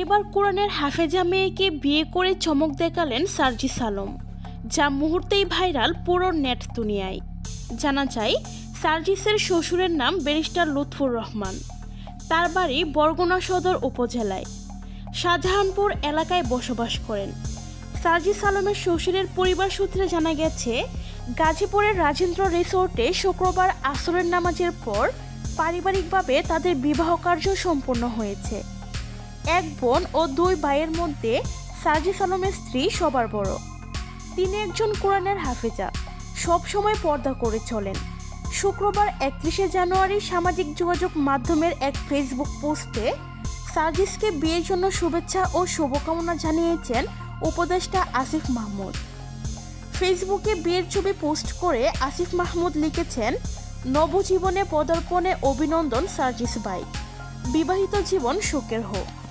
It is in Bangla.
এবার কোরআনের হাফেজা মেয়েকে বিয়ে করে চমক দেখালেন সার্জিস আলম যা মুহূর্তেই ভাইরাল পুরো নেট দুনিয়ায়। জানা যায়, সার্জিসের শ্বশুরের নাম ব্যারিস্টার লুৎফুর রহমান। তার বাড়ি বরগুনা সদর উপজেলায়। শাহজাহানপুর এলাকায় বসবাস করেন। সার্জিস আলমের শ্বশুরের পরিবার সূত্রে জানা গেছে, গাজীপুরের রাজেন্দ্র রিসোর্টে শুক্রবার আসরের নামাজের পর পারিবারিকভাবে তাদের বিবাহ কার্য সম্পন্ন হয়েছে। এক বোন ও দুই ভাইয়ের মধ্যে সার্জিস আলমের স্ত্রী সবার বড়। তিনি একজন কোরআনের হাফেজা। সবসময় পর্দা করে চলেন। শুক্রবার একত্রিশে জানুয়ারি সামাজিক যোগাযোগ মাধ্যমের এক ফেসবুক পোস্টে সার্জিসকে বিয়ের জন্য শুভেচ্ছা ও শুভকামনা জানিয়েছেন উপদেষ্টা আসিফ মাহমুদ। ফেসবুকে বিয়ের ছবি পোস্ট করে আসিফ মাহমুদ লিখেছেন, নবজীবনে পদার্পণে অভিনন্দন সার্জিস ভাই। বিবাহিত জীবন সুখের হোক।